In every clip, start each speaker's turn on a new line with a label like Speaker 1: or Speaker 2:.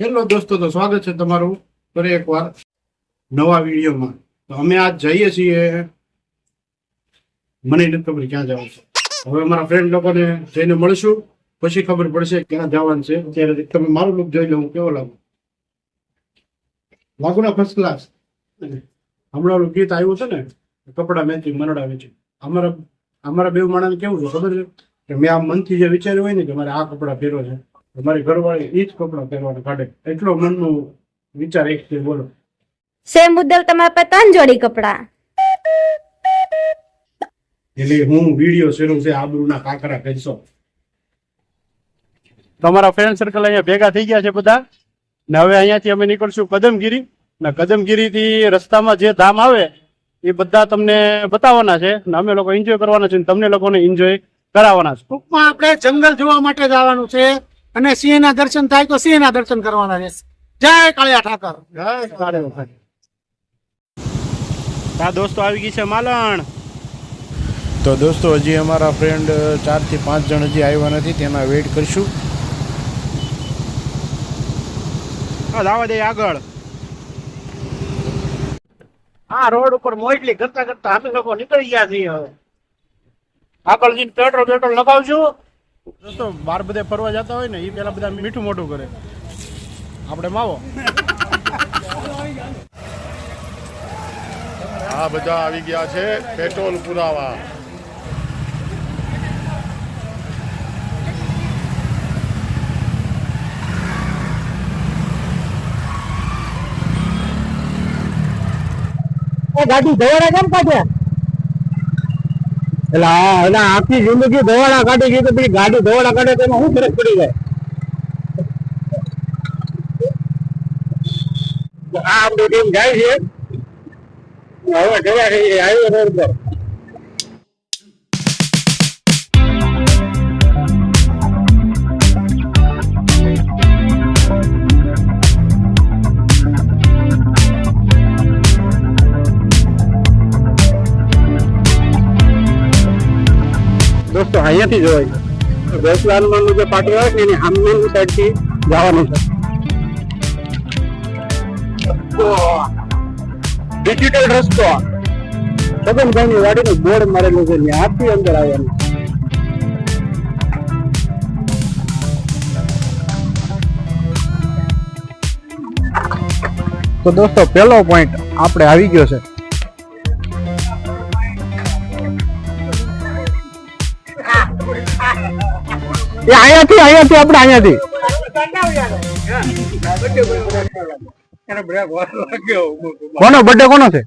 Speaker 1: Hello દોસ્તો, તો સ્વાગત છે તમારું ફરી એકવાર નવા વિડીયોમાં. તો અમે આજ જઈએ છીએ, મને નથી ખબર ક્યાં જવાનું છે. હવે અમારા ફ્રેન્ડ લોકોને જઈને મળશું. પછી ખબર પડશે ક્યાં જવાનું છે. ત્યારે તમે મારું લુક જોઈ લો, હું કેવો લાગુ? લાગુ ના ફર્સ્ટ ક્લાસ હમણાં ગીત આવ્યું છે ને, કપડા મેચિંગ મનડા મેચિંગ અમારા અમારા બે માણસ કેવું છે ખબર છે? કે મેં આ મનથી જે વિચાર્યું હોય ને કે મારે આ કપડા પહેરો છે. મારી ઘરવાળી એ જ કપડા પહેરવાનું કાઢે. એટલો મનનું વિચાર એક છે બોલો.
Speaker 2: સેમ મુદ્દલ તમારા પાસે ત્રણ જોડી કપડા.
Speaker 1: એટલે હું વીડિયો શેરું છે આબરૂના કાકરા કહેશો. તમારા ફ્રેન્ડ સર્કલ અહીંયા ભેગા થઈ ગયા છે બધા. ને હવે અહીંયાથી અમે નીકળશું કદમગીરી. ને કદમગીરી થી રસ્તામાં જે ધામ આવે એ બધા તમને બતાવવાના છે. ને અમે લોકો એન્જોય કરવાના છે ને તમને લોકોને એન્જોય કરાવવાના છે.
Speaker 3: ટૂંકમાં આપણે જંગલ જોવા માટે જવાનું છે. અને સિંહના દર્શન થાય તો સિંહના દર્શન કરવાના છે જય કાળિયા ઠાકર.
Speaker 1: આ દોસ્તો આવી ગઈ છે માલણ.
Speaker 4: તો દોસ્તો હજી અમારા ફ્રેન્ડ ચારથી પાંચ જણ હજી આવ્યા નથી તેના વેઇટ કરશું.
Speaker 1: આવા દે આગળ.
Speaker 3: આ રોડ ઉપર મોટલી કરતા કરતા અમે લોકો નીકળી ગયા છીએ હવે.
Speaker 1: આગળ જઈને પેટ્રોલ પેટ્રોલ લગાવશું દોસ્તો બાર બધે ફરવા જતા હોય ને એ પેલા બધા મીઠું મોટું કરે. આપણે માવો.
Speaker 4: આ બધા આવી ગયા છે પેટ્રોલ પુરાવા.
Speaker 3: ગાડી ધોવાડા કેમ કાઢ્યા એટલે હા એટલે આખી જિંદગી ધોવાડા કાઢી ગઈ તો પછી ગાડી ધોવાડા કાઢે તો શું ફરક પડી જાય? આ આપણી ટીમ જાય છે. હવે જવા હાઈવે રોડ પર. અહીંયાથી જોવાય વેસ્ટલાનમાં જે પાટી આવે એની સામેની સાઈડથી જવાનું છે. ડિજિટલ રસ્તો. છગનભાઈની વાડીનું બોર્ડ મારેલું છે ત્યાંથી અંદર આવવાનું. તો દોસ્તો, પહેલો પોઈન્ટ આપણે આવી ગયો છે. એ અહીંયાથી અહીંયાથી, આપણે અહીંયાથી. કોનો? બર્થડે કોનો છે?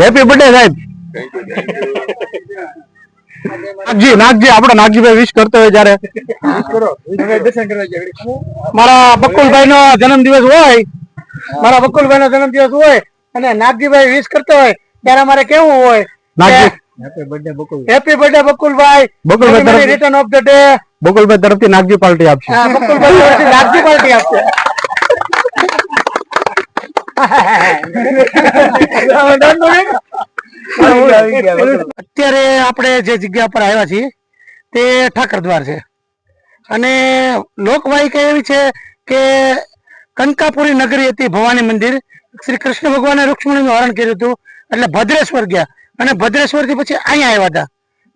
Speaker 3: હેપી બર્થડે સાહેબ. નાગજી નાગજી, આપણો નાગજીભાઈ વિશ કરતો હોય જયારે. મારા બકુલભાઈ નો જન્મદિવસ હોય, મારા બકુલભાઈ નો જન્મદિવસ હોય અને નાગજીભાઈ વિશ કરતો હોય, ત્યારે મારે કેવું હોય Nagji happy birthday Bakulbhai Bakulbhai return of the day Bakulbhai તરફથી નાગજી પાર્ટી આપશે. બકુલભાઈ તરફથી નાગજી પાર્ટી આપશે. અત્યારે આપણે જે જગ્યા પર આવ્યા છીએ તે ઠાકર દ્વાર છે. અને લોકવાયકા એવી છે કે કનકાપુરી નગરી હતી ભવાની મંદિર. શ્રી કૃષ્ણ ભગવાને રૂક્ષ્મણીનું હરણ કર્યું હતું. એટલે ભદ્રેશ્વર ગયા. અને ભદ્રેશ્વરથી પછી અહીંયા આવ્યા હતા.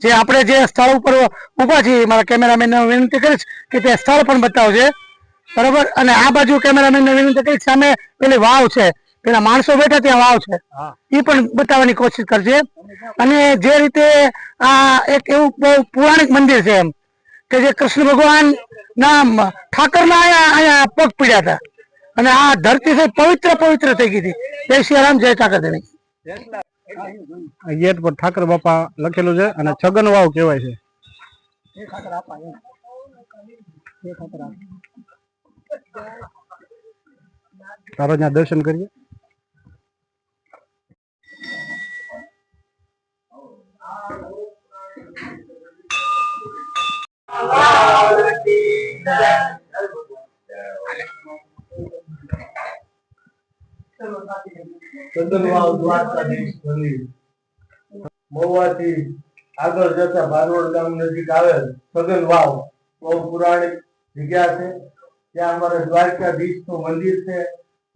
Speaker 3: જે આપણે જે સ્થળ ઉપર ઊભા છીએ મારા કેમેરામેન વિનંતી કરીશ કે તે સ્થળ પણ બતાવશે બરોબર? અને આ બાજુ કેમેરામેન વિનંતી કરીશ સામે પેલી વાવ છે. પેલા માણસો બેઠા ત્યાં વાવ છે. એ પણ બતાવવાની કોશિશ કરશે અને જે રીતે આ એક એવું બહુ પૌરાણિક મંદિર છે એમ કે જે કૃષ્ણ ભગવાન ના ઠાકર ના અહીંયા અહીંયા પગ પીડ્યા હતા. અને આ ધરતી છે પવિત્ર પવિત્ર થઈ ગઈ હતી. જય શ્રી રામ જય ઠાકર ધણી. ગેટ પર ઠાકર બાપા લખેલું છે અને છગન વાવ કહેવાય છે. તારો ત્યાં દર્શન કરીએ.
Speaker 5: ચંદનવાવ દ્વારકાધીશ મંદિર મહુવાથી આગળ જતા ભારવડ ગામ નજીક આવેલ છગન વાવ બહુ પુરાણી જગ્યા છે. ત્યાં અમારે દ્વારકાધીશનું મંદિર છે.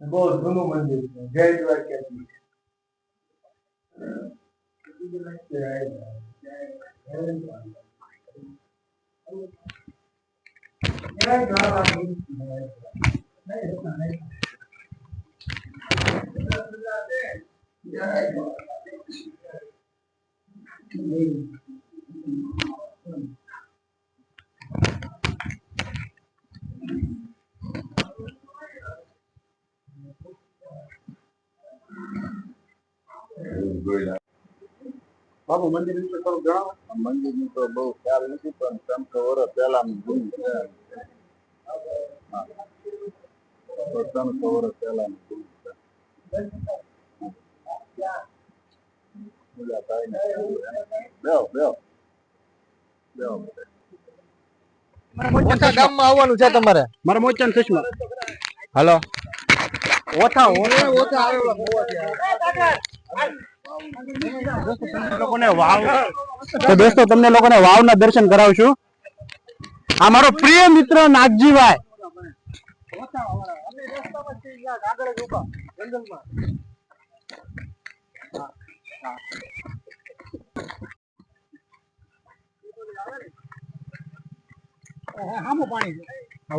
Speaker 5: બહુ જૂનું મંદિર છે. જય દ્વારકાધીશ.
Speaker 4: બાબુ મંદિર વિશે થોડું જણાવો
Speaker 6: મંદિરનું તો બહુ ખ્યાલ નથી પણ ત્રણસો વર્ષ પહેલા નું જૂનું છે હા. તો ત્રણસો વર્ષ પહેલા નું
Speaker 3: ગામમાં આવવાનું છે તમારે?
Speaker 4: મારા મોચન ચશ્મા.
Speaker 3: હાલો. ઓછા
Speaker 4: લોકોને વાવ તો દોસ્તો તમને લોકોને વાવના દર્શન કરાવશું આ મારો પ્રિય મિત્ર નાગજીભાઈ.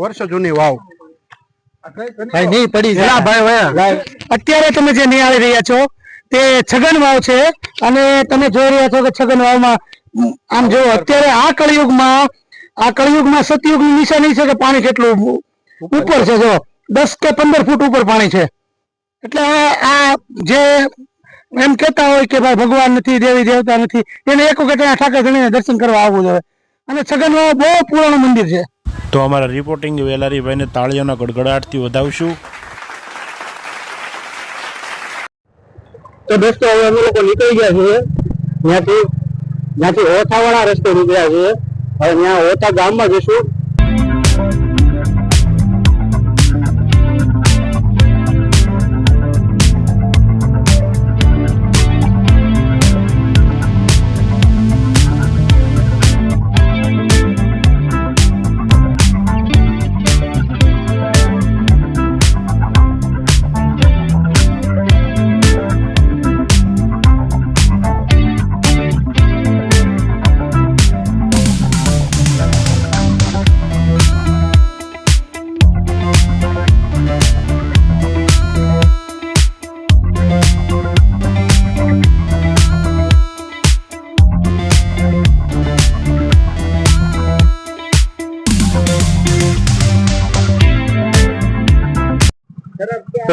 Speaker 4: વર્ષો જૂની વાવ.
Speaker 3: ભાઈ નહીં પડી
Speaker 4: ભાઈ.
Speaker 3: અત્યારે તમે જે નિહાળી રહ્યા છો તે છગન વાવ છે. અને તમે જોઈ રહ્યા છો કે છગન વાવમાં આમ જો અત્યારે આ કળિયુગમાં આ કળિયુગમાં સતયુગની નિશાની છે કે પાણી કેટલું ઉપર છે જો. દસ કે પંદર ફૂટ ઉપર પાણી છે. એટલે આ- આ જે એમ કહેતા હોય કે ભાઈ ભગવાન નથી દેવી દેવતા નથી એને એક વખત અહીંયા ઠાકર ધણીને દર્શન કરવા આવવું જોઈએ. અને છગન વાવ બહુ પુરાણું મંદિર છે.
Speaker 1: તો અમારા રિપોર્ટિંગ વેલારીભાઈને તાળીઓના ગડગડાટથી વધાવશું.
Speaker 4: તો દોસ્તો હવે અમે લોકો નીકળી ગયા છીએ ત્યાંથી ત્યાંથી ઓથાવાળા રસ્તે નીકળ્યા છીએ. હવે ત્યાં ઓથા ગામમાં જઈશું.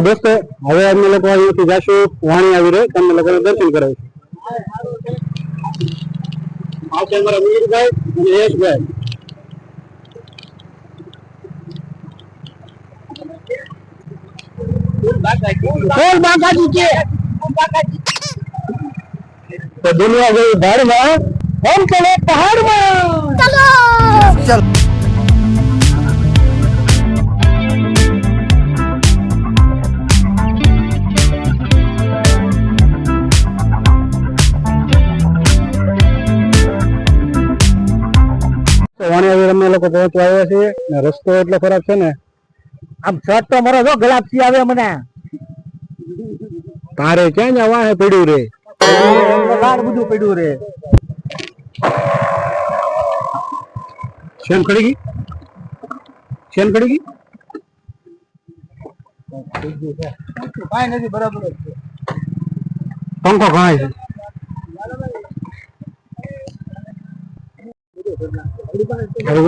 Speaker 4: દોસ્તો હવે અમે લોકો અહીંયાથી જાશું. વાણી આવી રહી. તમને લોકોને દર્શન કરાવીશું. આ છે અમારા મીરભાઈ અને યશભાઈ બોલ બાકાજી કે? તો દુનિયા ગઈ ભાડમાં હમ ચલે પહાડમાં.
Speaker 7: ચલો!
Speaker 4: તો વાણી આવી અમે લોકો પહોંચવા આવ્યા છીએ ને રસ્તો એટલો ખરાબ છે ને. આમ શર્ટ તો મારો જો ગલાપસી આવે મને. તારે ક્યાં જવા હે પડ્યું રે? બધું પડ્યું રે. શેન ખડી ગઈ? શેન ખડી ગઈ?
Speaker 3: કાંઈ નથી બરાબર
Speaker 4: પંખો ઘાય છે.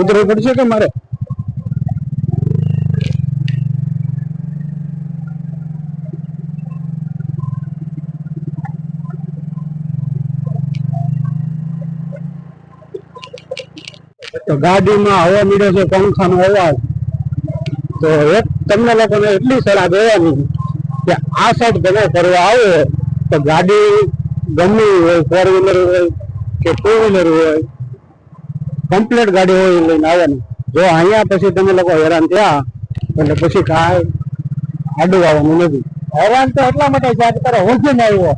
Speaker 4: ઉતરવું પડશે કે મારે? તો ગાડીમાં હવા મળે છે, પંખાનો અવાજ. તો એક તમને લોકોને એટલી સલાહ દેવાની કે આ સાઈડ તમે ફરવા આવો, તો ગાડી ગમે હોય ફોર વ્હીલર હોય કે ટુ વ્હીલર હોય કમ્પ્લીટ ગાડી હોય લઈને આવવાની. જો અહીંયા પછી તમે લોકો હેરાન થયા એટલે પછી કાંઈ આડું આવવાનું નથી. હેરાન તો એટલા માટે છે કે તારે વજન આવ્યો?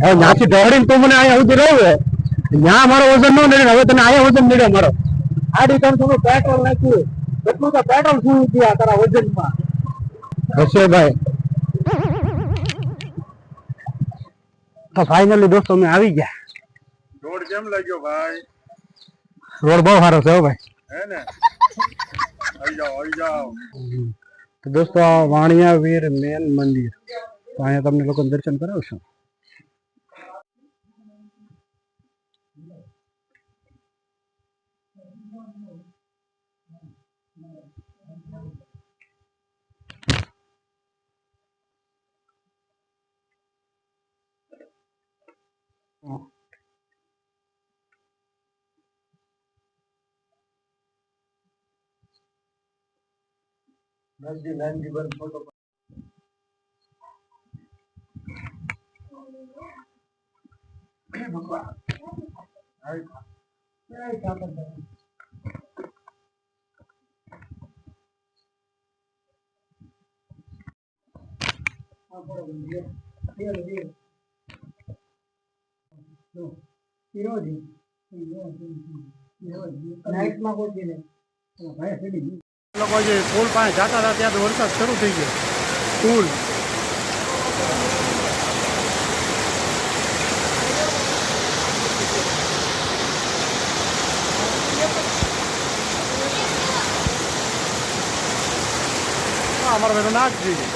Speaker 4: હવે ત્યાંથી દોડીને તું મને અહીંયા સુધી રહ્યો ત્યાં મારો વજન ન નડે હવે તને અહીંયા વજન નડ્યો મારો. આડી ત્રણસો નું પેટ્રોલ નાખ્યું. એટલું તો પેટ્રોલ શું ગયા તારા વજનમાં? હશે ભાઈ. તો ફાઇનલી દોસ્તો અમે આવી ગયા.
Speaker 8: દોડ કેમ લાગ્યો ભાઈ?
Speaker 4: રોડ બહુ સારો છે હો ભાઈ. તો દોસ્તો આ વાણિયા વીર મેન મંદિર. તો અહીંયા તમને લોકો દર્શન કરાવશું.
Speaker 9: નંદી નાનજી બંધ ફોટો
Speaker 1: લોકો જે પુલ પાસે જતા હતા ત્યાં તો વરસાદ શરૂ થઈ ગયો. પુલ. હા, અમારો થઈ જોઈએ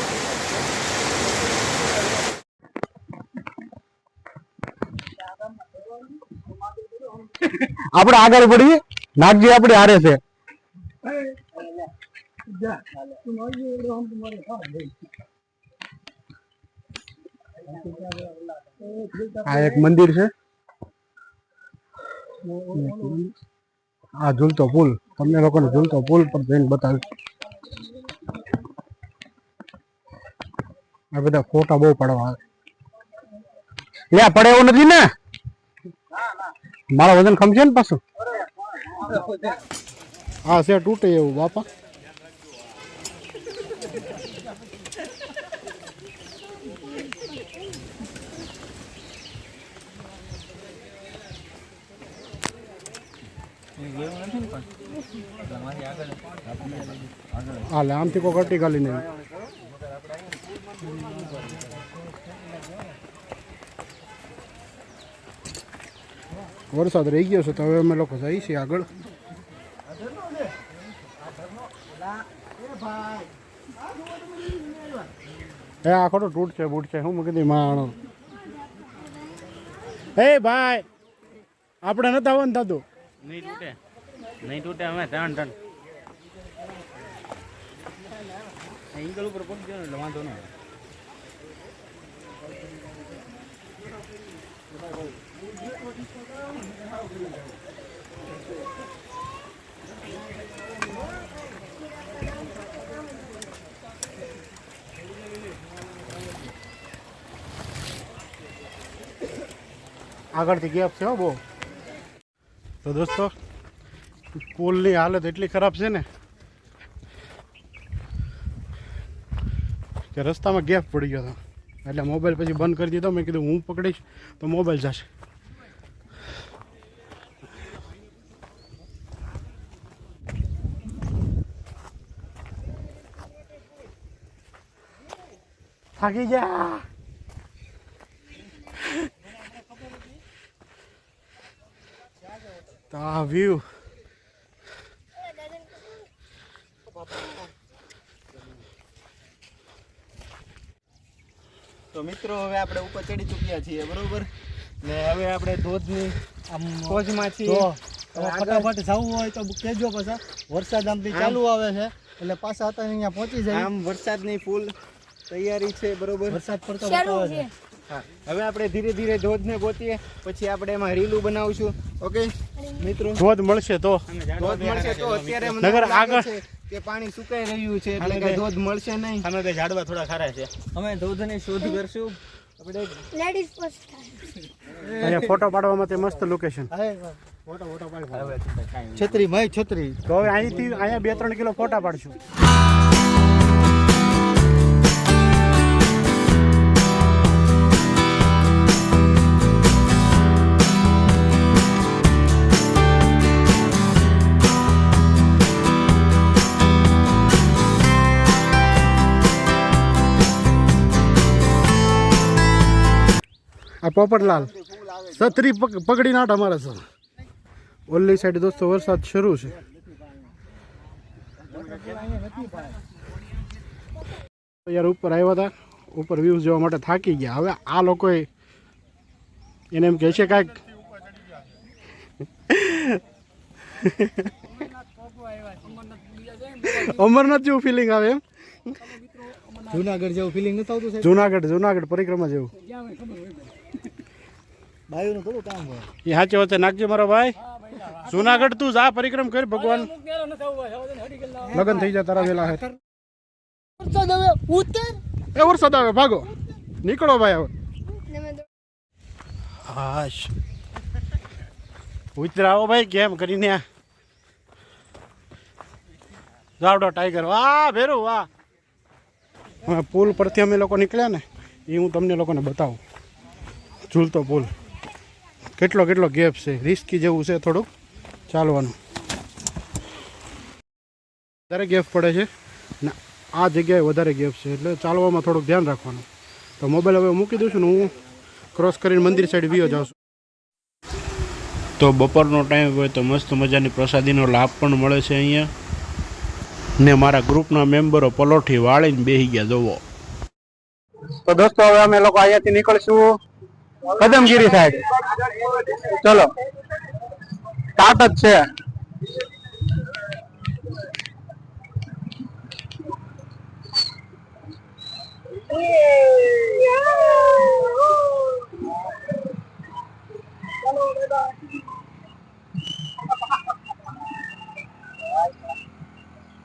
Speaker 4: આપણે આગળ પડીએ નાગજી આપણે હારે છે. આ એક મંદિર છે. આ ઝૂલતો પુલ. તમને લોકોને ઝૂલતો પુલ પર જઈને બતાવીશ. આ બધા ફોટા બહુ પડવા આવે. લે, પડે એવું નથી ને? મારા વજન ખમશે ને પાછું? હા, છે, તૂટે એવું, બાપા. હાલે આમથી કોઈ કટી ગાલી નહીં. વરસાદ રહી ગયો છે, તો હવે અમે લોકો જઈએ છીએ આગળ. એ આ ખોટો તૂટ છે, બૂટ છે, હું મૂકી દી માણો એ ભાઈ, આપણે નતા આવવાનું થતું.
Speaker 10: નહીં તૂટે. નહીં તૂટે અમે ત્રણ ટન એંગલ ઉપર ગયો ને એટલે વાંધો નહીં
Speaker 1: આગળથી ગેપ છે હો બહુ. દોસ્તો પુલની હાલત એટલી ખરાબ છે ને કે રસ્તામાં ગેપ પડી ગયો હતો. એટલે મોબાઈલ પછી બંધ કરી દીધો. મેં કીધું, હું પકડીશ તો મોબાઈલ જશે. થાકી જા તો આ વ્યૂ
Speaker 10: તો મિત્રો હવે આપણે ઉપર ચડી ચૂક્યા છીએ બરોબર? ને હવે આપણે ધોધની આમ કોચમાં છીએ
Speaker 4: ફટાફટ જવું હોય તો કેજો પાછા. વરસાદ આમથી ચાલુ આવે છે એટલે પાછા હતા અહીંયા પહોંચી જાય
Speaker 10: આમ વરસાદની ફૂલ તૈયારી છે બરોબર?
Speaker 4: વરસાદ પડતો બતાવે છે?
Speaker 10: હા હવે આપણે ધીરે ધીરે ધોધને પહોંચીએ પછી આપણે એમાં રીલું બનાવશું ઓકે?
Speaker 1: ધોધ મળશે તો?
Speaker 10: ધોધ મળશે તો અત્યારે
Speaker 1: નગર આગળ-
Speaker 10: કે પાણી સુકાઈ રહ્યું છે એટલે કઈ ધોધ મળશે નહીં.
Speaker 1: અમે બે ઝાડવા થોડા ખારા છે.
Speaker 10: અમે ધોધની શોધ કરશું. આપણે
Speaker 11: લેડીઝ ફર્સ્ટ
Speaker 1: અહીંયા ફોટો પાડવામાં તે મસ્ત લોકેશન
Speaker 4: ફોટો ફોટો પાડી. છત્રી મય છત્રી.
Speaker 1: તો હવે અહીંથી અહીંયા બે ત્રણ કિલો ફોટા પાડશું. પોપટલાલ. છત્રી પક- પકડી નાટ અમારે સર ઓલી સાઈડ દોસ્તો વરસાદ શરૂ છે. યાર ઉપર આવ્યા હતા ઉપર વ્યૂઝ જોવા માટે થાકી ગયા. હવે આ લોકોએ એને એમ કહે છે કાંઈક અમરનાથ જેવું ફિલિંગ આવે એમ.
Speaker 10: જુનાગઢ જેવું ફિલિંગ નથી આવતું
Speaker 1: જુનાગઢ જુનાગઢ પરિક્રમા જેવું.
Speaker 10: ભાઈઓનું થોડું કામ હોય.
Speaker 1: એ સાચી વાત છે. નાખજે મારો ભાઈ. જુનાગઢ તું જા પરિક્રમ કર ભગવાન. લગન થઈ જાય તારા વેલા હે એ વરસાદ આવે ભાગો. નીકળો ભાઈ હવે. હાશ. ઉતરાવો ભાઈ કેમ કરીને? જાવડો ટાઈગર વાહ ભેરું વાહ. હવે પુલ પરથી અમે લોકો નીકળ્યા ને એ હું તમને લોકોને બતાવું. ઝૂલતો પુલ. કેટલો કેટલો ગેપ છે? રિસ્કી જેવું છે થોડુંક. ચાલવાનું. વધારે ગેપ પડે છે. ને આ જગ્યાએ વધારે ગેપ છે. એટલે ચાલવામાં થોડુંક ધ્યાન રાખવાનું. તો મોબાઈલ હવે મૂકી દઉં છું ને હું ક્રોસ કરીને મંદિર સાઈડ વિયો જાઉં છું.
Speaker 12: તો બપોરનો ટાઈમ હોય તો મસ્ત મજાની પ્રસાદીનો લાભ પણ મળે છે અહીંયા. ને મારા ગ્રુપના મેમ્બરો પલોઠી વાળીને બેસી ગયા જોવો
Speaker 4: તો દોસ્તો હવે અમે લોકો અહીંયાથી નીકળશું. કદમગીરી સાઈડ ચલો. જ છે.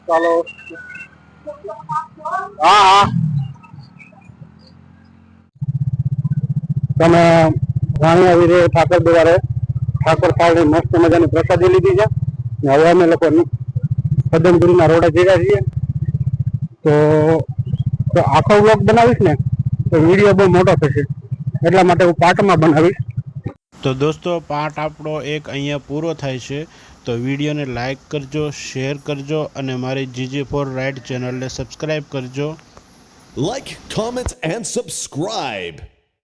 Speaker 4: ચાલો. હા હા. તમે રાણીયા વીરે ઠાકર દ્વારે ઠાકોર થાળની મસ્ત મજાની પ્રસાદી લીધી છે. ને હવે અમે લોકો પદમગીરીના રોડે જઈ છીએ. તો તો આખો વ્લોગ બનાવીશ ને તો વીડિયો બહુ મોટો થશે. એટલા માટે હું પાર્ટમાં બનાવીશ.
Speaker 12: તો દોસ્તો પાર્ટ આપણો એક અહીંયા પૂરો થાય છે. તો વિડીયોને લાઇક કરજો શેર કરજો અને મારી જીજી ફોર રાઇડ ચેનલને સબસ્ક્રાઈબ કરજો.
Speaker 13: Like comment and subscribe.